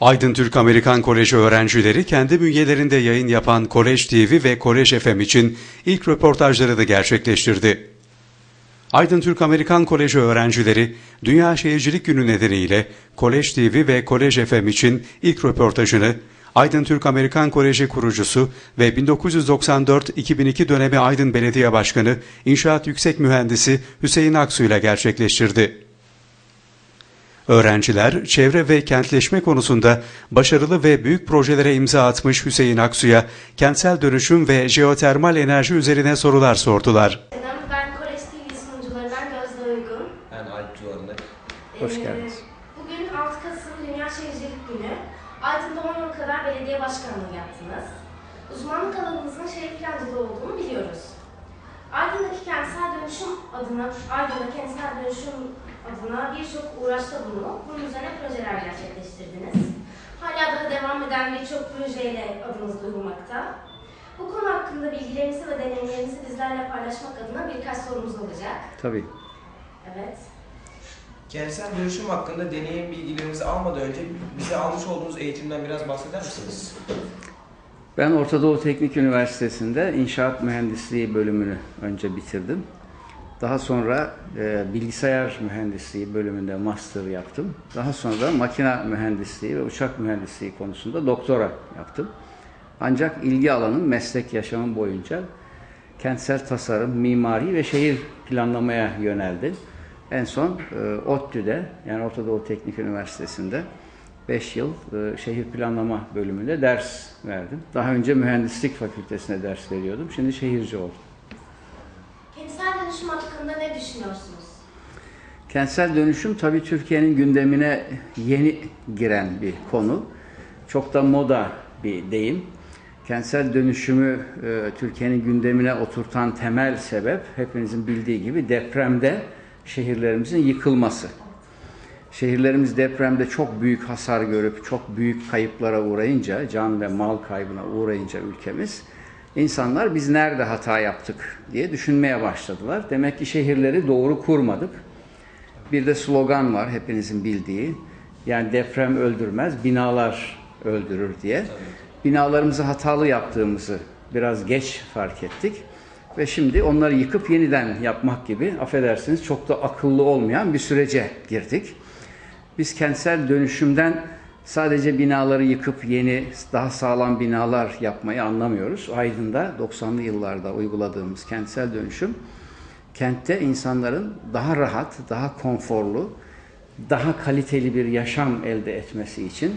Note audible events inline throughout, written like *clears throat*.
Aydın Türk Amerikan Koleji öğrencileri kendi bünyelerinde yayın yapan Kolej TV ve Kolej FM için ilk röportajlarını gerçekleştirdi. Aydın Türk Amerikan Koleji öğrencileri Dünya Şehircilik Günü nedeniyle Kolej TV ve Kolej FM için ilk röportajını Aydın Türk Amerikan Koleji kurucusu ve 1994-2002 dönemi Aydın Belediye Başkanı İnşaat Yüksek Mühendisi Hüseyin Aksu ile gerçekleştirdi. Öğrenciler çevre ve kentleşme konusunda başarılı ve büyük projelere imza atmış Hüseyin Aksu'ya kentsel dönüşüm ve jeotermal enerji üzerine sorular sordular. Ben Kolej TV sunucularından Gözde Uygun. Ben Alp Duvarlı. Hoş Ee, geldiniz. Bugün 6 Kasım Dünya Şehircilik Günü. Aydın'da 10 yıl kadar belediye başkanlığı yaptınız. Uzmanlık alanınızın şehir plancılığı olduğunu biliyoruz. Aydın'daki kentsel dönüşüm adına, Aydın'da kentsel dönüşüm adına birçok uğraşta bulunup bunun üzerine projeler gerçekleştirdiniz. Hala da devam eden birçok projeyle adınız duyulmakta. Bu konu hakkında bilgilerinizi ve deneyimlerinizi bizlerle paylaşmak adına birkaç sorumuz olacak. Tabii. Evet. Kentsel dönüşüm hakkında deneyim bilgilerinizi almadan önce bize almış olduğunuz eğitimden biraz bahseder misiniz? Ben Orta Doğu Teknik Üniversitesi'nde inşaat mühendisliği bölümünü önce bitirdim. Daha sonra e, bilgisayar mühendisliği bölümünde master yaptım. Daha sonra makine mühendisliği ve uçak mühendisliği konusunda doktora yaptım. Ancak ilgi alanım meslek yaşamım boyunca kentsel tasarım, mimari ve şehir planlamaya yöneldi. En son e, ODTÜ'de yani Orta Teknik Üniversitesi'nde 5 yıl e, şehir planlama bölümünde ders verdim. Daha önce mühendislik fakültesine ders veriyordum. Şimdi şehirci oldum. Kentsel dönüşüm hakkında ne düşünüyorsunuz? Kentsel dönüşüm tabii Türkiye'nin gündemine yeni giren bir konu. Çok da moda bir deyim. Kentsel dönüşümü e, Türkiye'nin gündemine oturtan temel sebep hepinizin bildiği gibi depremde şehirlerimizin yıkılması. Şehirlerimiz depremde çok büyük hasar görüp çok büyük kayıplara uğrayınca, can ve mal kaybına uğrayınca ülkemiz insanlar biz nerede hata yaptık diye düşünmeye başladılar. Demek ki şehirleri doğru kurmadık. Bir de slogan var hepinizin bildiği. Yani deprem öldürmez, binalar öldürür diye. Binalarımızı hatalı yaptığımızı biraz geç fark ettik. Ve şimdi onları yıkıp yeniden yapmak gibi affedersiniz çok da akıllı olmayan bir sürece girdik. Biz kentsel dönüşümden sadece binaları yıkıp yeni daha sağlam binalar yapmayı anlamıyoruz. Aydın'da 90'lı yıllarda uyguladığımız kentsel dönüşüm kentte insanların daha rahat, daha konforlu, daha kaliteli bir yaşam elde etmesi için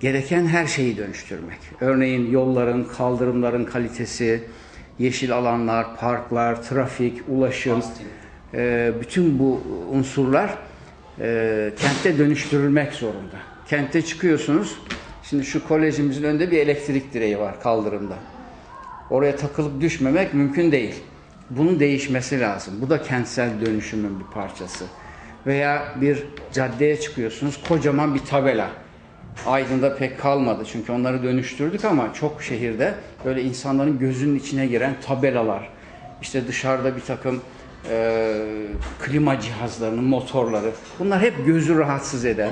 gereken her şeyi dönüştürmek. Örneğin yolların, kaldırımların kalitesi, yeşil alanlar, parklar, trafik, ulaşım, e, bütün bu unsurlar e, kentte dönüştürülmek zorunda. Kente çıkıyorsunuz, şimdi şu kolejimizin önünde bir elektrik direği var kaldırımda. Oraya takılıp düşmemek mümkün değil. Bunun değişmesi lazım. Bu da kentsel dönüşümün bir parçası. Veya bir caddeye çıkıyorsunuz, kocaman bir tabela. Aydın'da pek kalmadı çünkü onları dönüştürdük ama çok şehirde böyle insanların gözünün içine giren tabelalar. İşte dışarıda bir takım e, klima cihazlarının motorları. Bunlar hep gözü rahatsız eden,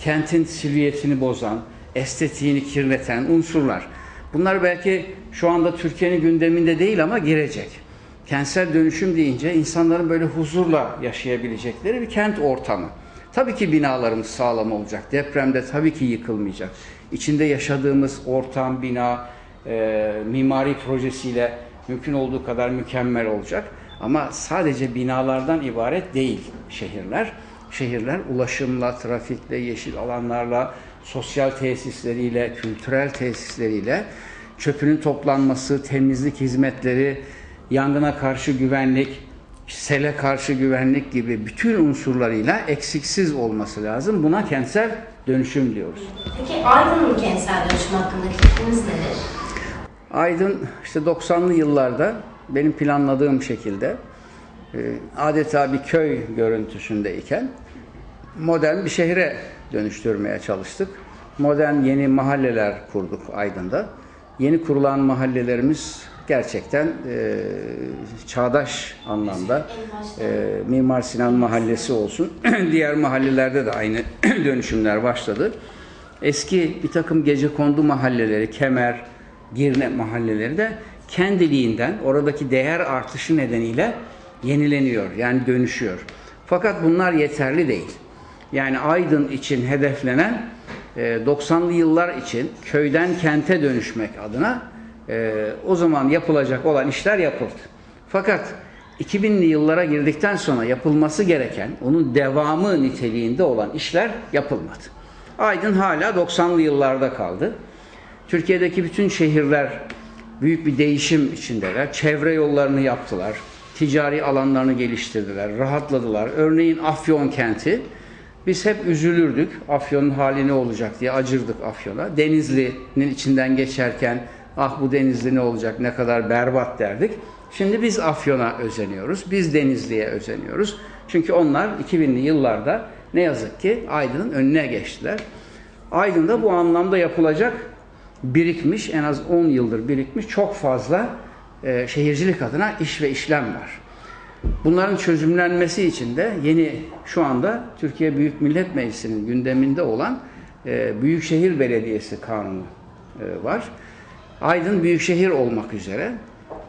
kentin silüetini bozan, estetiğini kirleten unsurlar. Bunlar belki şu anda Türkiye'nin gündeminde değil ama girecek. Kentsel dönüşüm deyince insanların böyle huzurla yaşayabilecekleri bir kent ortamı. Tabii ki binalarımız sağlam olacak. Depremde tabii ki yıkılmayacak. İçinde yaşadığımız ortam, bina, e, mimari projesiyle mümkün olduğu kadar mükemmel olacak. Ama sadece binalardan ibaret değil şehirler. Şehirler ulaşımla, trafikle, yeşil alanlarla, sosyal tesisleriyle, kültürel tesisleriyle, çöpünün toplanması, temizlik hizmetleri, yangına karşı güvenlik, sele karşı güvenlik gibi bütün unsurlarıyla eksiksiz olması lazım. Buna kentsel dönüşüm diyoruz. Peki Aydın'ın kentsel dönüşüm hakkındaki fikriniz nedir? Aydın işte 90'lı yıllarda benim planladığım şekilde adeta bir köy görüntüsündeyken modern bir şehre dönüştürmeye çalıştık. Modern yeni mahalleler kurduk Aydın'da. Yeni kurulan mahallelerimiz gerçekten e, çağdaş anlamda e, Mimar Sinan Mahallesi olsun. *clears throat* Diğer mahallelerde de aynı *clears throat* dönüşümler başladı. Eski bir takım gece kondu mahalleleri, Kemer, Girne mahalleleri de kendiliğinden oradaki değer artışı nedeniyle yenileniyor. Yani dönüşüyor. Fakat bunlar yeterli değil. Yani Aydın için hedeflenen e, 90'lı yıllar için köyden kente dönüşmek adına e, o zaman yapılacak olan işler yapıldı. Fakat 2000'li yıllara girdikten sonra yapılması gereken, onun devamı niteliğinde olan işler yapılmadı. Aydın hala 90'lı yıllarda kaldı. Türkiye'deki bütün şehirler büyük bir değişim içindeler. Çevre yollarını yaptılar. Ticari alanlarını geliştirdiler. Rahatladılar. Örneğin Afyon kenti. Biz hep üzülürdük. Afyon'un hali ne olacak diye acırdık Afyon'a. Denizli'nin içinden geçerken ah bu Denizli ne olacak ne kadar berbat derdik. Şimdi biz Afyon'a özeniyoruz. Biz Denizli'ye özeniyoruz. Çünkü onlar 2000'li yıllarda ne yazık ki Aydın'ın önüne geçtiler. Aydın'da bu anlamda yapılacak birikmiş, en az 10 yıldır birikmiş çok fazla e, şehircilik adına iş ve işlem var. Bunların çözümlenmesi için de yeni şu anda Türkiye Büyük Millet Meclisi'nin gündeminde olan e, Büyükşehir Belediyesi Kanunu e, var. Aydın büyükşehir olmak üzere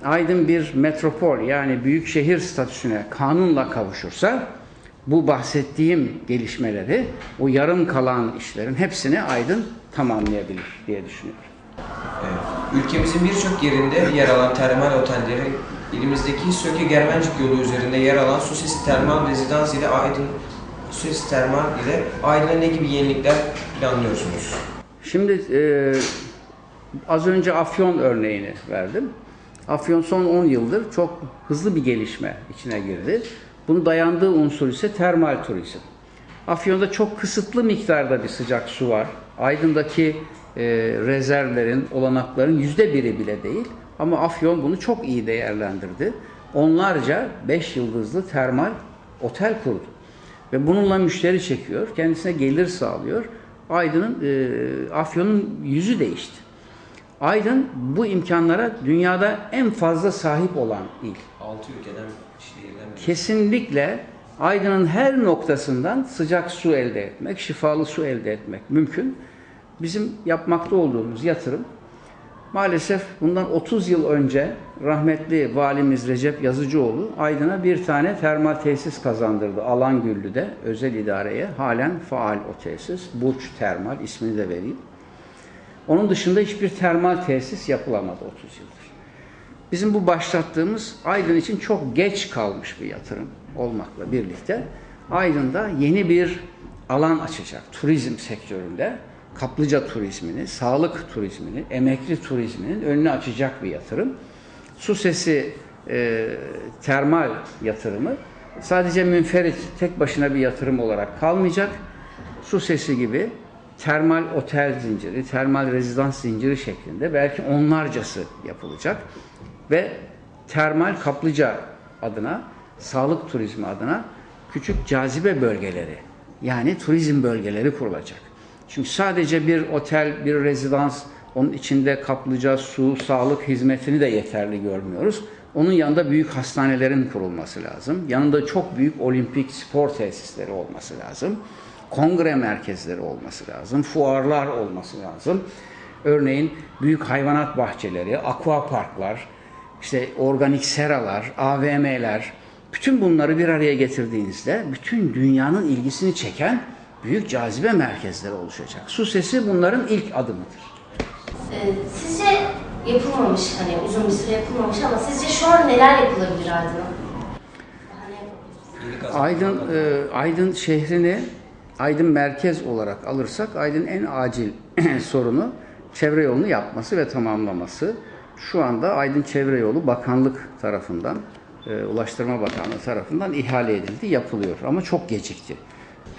Aydın bir metropol yani büyükşehir statüsüne kanunla kavuşursa bu bahsettiğim gelişmeleri, o yarım kalan işlerin hepsini Aydın tamamlayabilir diye düşünüyorum. Evet. Ülkemizin birçok yerinde yer alan termal otelleri, ilimizdeki Söke Germencik yolu üzerinde yer alan Susis Termal Rezidans ile Aydın Susis Termal ile Aydın'a ne gibi yenilikler planlıyorsunuz? Şimdi e, az önce Afyon örneğini verdim. Afyon son 10 yıldır çok hızlı bir gelişme içine girdi. Bunun dayandığı unsur ise termal turizm. Afyon'da çok kısıtlı miktarda bir sıcak su var. Aydın'daki e, rezervlerin, olanakların yüzde biri bile değil. Ama Afyon bunu çok iyi değerlendirdi. Onlarca 5 yıldızlı termal otel kurdu. Ve bununla müşteri çekiyor, kendisine gelir sağlıyor. Aydın'ın, e, Afyon'un yüzü değişti. Aydın bu imkanlara dünyada en fazla sahip olan il. 6 ülkeden, şehirden biri. Kesinlikle Aydın'ın her noktasından sıcak su elde etmek, şifalı su elde etmek mümkün. Bizim yapmakta olduğumuz yatırım maalesef bundan 30 yıl önce rahmetli valimiz Recep Yazıcıoğlu Aydın'a bir tane termal tesis kazandırdı. Alangüllü'de özel idareye. Halen faal o tesis. Burç Termal ismini de vereyim. Onun dışında hiçbir termal tesis yapılamadı 30 yıldır. Bizim bu başlattığımız Aydın için çok geç kalmış bir yatırım olmakla birlikte Aydın'da yeni bir alan açacak turizm sektöründe. Kaplıca turizmini, sağlık turizmini, emekli turizminin önünü açacak bir yatırım. Su sesi e, termal yatırımı sadece münferit tek başına bir yatırım olarak kalmayacak. Su sesi gibi termal otel zinciri, termal rezidans zinciri şeklinde belki onlarcası yapılacak ve termal kaplıca adına, sağlık turizmi adına küçük cazibe bölgeleri yani turizm bölgeleri kurulacak. Çünkü sadece bir otel, bir rezidans, onun içinde kaplıca, su, sağlık hizmetini de yeterli görmüyoruz. Onun yanında büyük hastanelerin kurulması lazım. Yanında çok büyük olimpik spor tesisleri olması lazım. Kongre merkezleri olması lazım. Fuarlar olması lazım. Örneğin büyük hayvanat bahçeleri, aquaparklar, işte organik seralar, AVM'ler, bütün bunları bir araya getirdiğinizde bütün dünyanın ilgisini çeken büyük cazibe merkezleri oluşacak. Su sesi bunların ilk adımıdır. Ee, sizce yapılmamış, hani uzun bir süre yapılmamış ama sizce şu an neler yapılabilir Aydın'a? Aydın, e, Aydın şehrini Aydın merkez olarak alırsak Aydın en acil *clears throat* sorunu çevre yolunu yapması ve tamamlaması. Şu anda Aydın Çevre Yolu Bakanlık tarafından, e, Ulaştırma Bakanlığı tarafından ihale edildi, yapılıyor ama çok gecikti.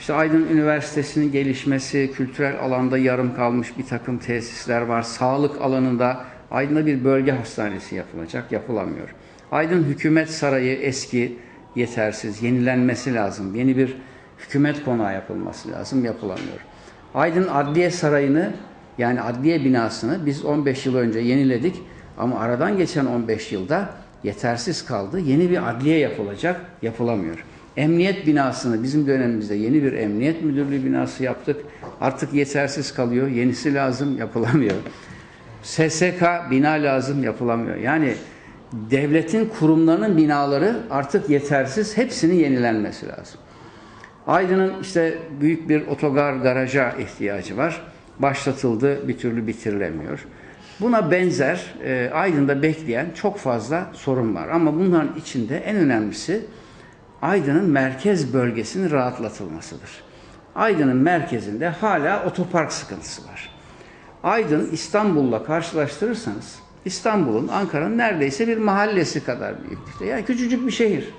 İşte Aydın Üniversitesi'nin gelişmesi, kültürel alanda yarım kalmış bir takım tesisler var. Sağlık alanında Aydın'da bir bölge hastanesi yapılacak, yapılamıyor. Aydın Hükümet Sarayı eski, yetersiz, yenilenmesi lazım. Yeni bir hükümet konağı yapılması lazım, yapılamıyor. Aydın Adliye Sarayı'nı yani adliye binasını biz 15 yıl önce yeniledik ama aradan geçen 15 yılda yetersiz kaldı. Yeni bir adliye yapılacak, yapılamıyor. Emniyet binasını bizim dönemimizde yeni bir emniyet müdürlüğü binası yaptık. Artık yetersiz kalıyor. Yenisi lazım yapılamıyor. SSK bina lazım yapılamıyor. Yani devletin kurumlarının binaları artık yetersiz. Hepsinin yenilenmesi lazım. Aydın'ın işte büyük bir otogar garaja ihtiyacı var. Başlatıldı, bir türlü bitirilemiyor. Buna benzer e, Aydın'da bekleyen çok fazla sorun var. Ama bunların içinde en önemlisi Aydın'ın merkez bölgesinin rahatlatılmasıdır. Aydın'ın merkezinde hala otopark sıkıntısı var. Aydın İstanbul'la karşılaştırırsanız İstanbul'un Ankara'nın neredeyse bir mahallesi kadar büyüklükte. Yani küçücük bir şehir.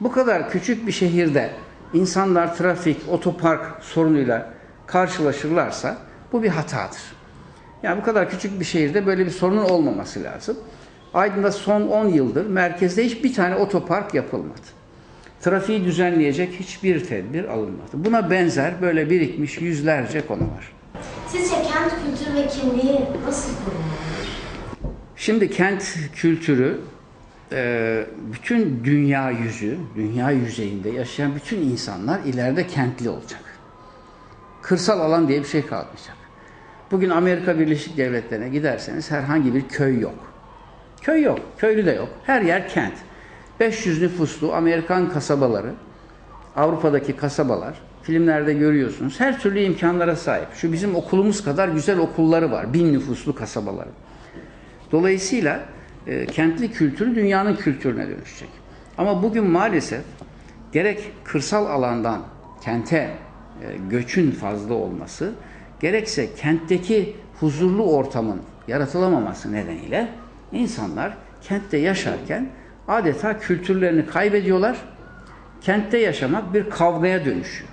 Bu kadar küçük bir şehirde insanlar trafik, otopark sorunuyla karşılaşırlarsa bu bir hatadır. Yani bu kadar küçük bir şehirde böyle bir sorunun olmaması lazım. Aydın'da son 10 yıldır merkezde hiçbir tane otopark yapılmadı. Trafiği düzenleyecek hiçbir tedbir alınmadı. Buna benzer böyle birikmiş yüzlerce konu var. Sizce kent kültürü ve kimliği nasıl korunmalıdır? Şimdi kent kültürü e, bütün dünya yüzü, dünya yüzeyinde yaşayan bütün insanlar ileride kentli olacak. Kırsal alan diye bir şey kalmayacak. Bugün Amerika Birleşik Devletleri'ne giderseniz herhangi bir köy yok. Köy yok, köylü de yok. Her yer kent. 500 nüfuslu Amerikan kasabaları, Avrupa'daki kasabalar, filmlerde görüyorsunuz. Her türlü imkanlara sahip. Şu bizim okulumuz kadar güzel okulları var. Bin nüfuslu kasabaları. Dolayısıyla e, kentli kültür dünyanın kültürüne dönüşecek. Ama bugün maalesef gerek kırsal alandan kente e, göçün fazla olması, gerekse kentteki huzurlu ortamın yaratılamaması nedeniyle insanlar kentte yaşarken adeta kültürlerini kaybediyorlar. Kentte yaşamak bir kavgaya dönüşüyor.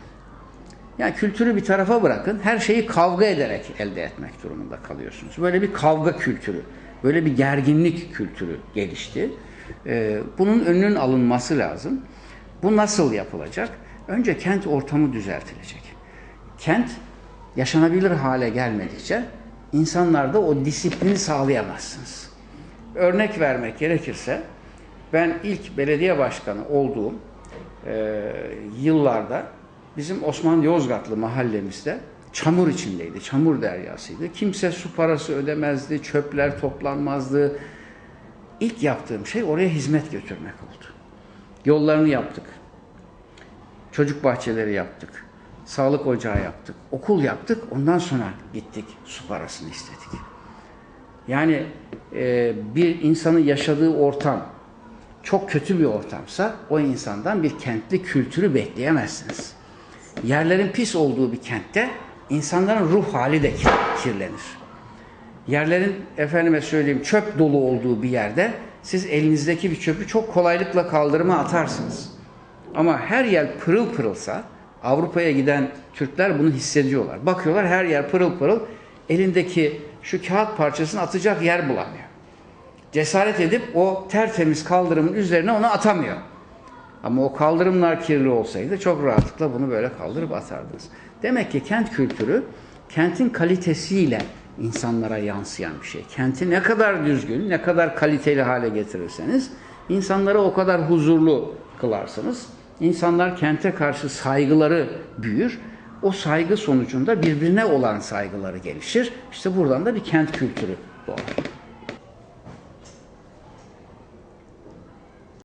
Yani kültürü bir tarafa bırakın, her şeyi kavga ederek elde etmek durumunda kalıyorsunuz. Böyle bir kavga kültürü, böyle bir gerginlik kültürü gelişti. Ee, bunun önünün alınması lazım. Bu nasıl yapılacak? Önce kent ortamı düzeltilecek. Kent yaşanabilir hale gelmedikçe insanlarda o disiplini sağlayamazsınız. Örnek vermek gerekirse, ben ilk belediye başkanı olduğum e, yıllarda bizim Osman Yozgatlı mahallemizde çamur içindeydi, çamur deryasıydı. Kimse su parası ödemezdi, çöpler toplanmazdı. İlk yaptığım şey oraya hizmet götürmek oldu. Yollarını yaptık. Çocuk bahçeleri yaptık. Sağlık ocağı yaptık. Okul yaptık. Ondan sonra gittik su parasını istedik. Yani e, bir insanın yaşadığı ortam çok kötü bir ortamsa o insandan bir kentli kültürü bekleyemezsiniz. Yerlerin pis olduğu bir kentte insanların ruh hali de kirlenir. Yerlerin efendime söyleyeyim çöp dolu olduğu bir yerde siz elinizdeki bir çöpü çok kolaylıkla kaldırıma atarsınız. Ama her yer pırıl pırılsa Avrupa'ya giden Türkler bunu hissediyorlar. Bakıyorlar her yer pırıl pırıl elindeki şu kağıt parçasını atacak yer bulamıyor. Cesaret edip o tertemiz kaldırımın üzerine onu atamıyor. Ama o kaldırımlar kirli olsaydı çok rahatlıkla bunu böyle kaldırıp atardınız. Demek ki kent kültürü kentin kalitesiyle insanlara yansıyan bir şey. Kenti ne kadar düzgün, ne kadar kaliteli hale getirirseniz insanları o kadar huzurlu kılarsınız. İnsanlar kente karşı saygıları büyür. O saygı sonucunda birbirine olan saygıları gelişir. İşte buradan da bir kent kültürü doğar.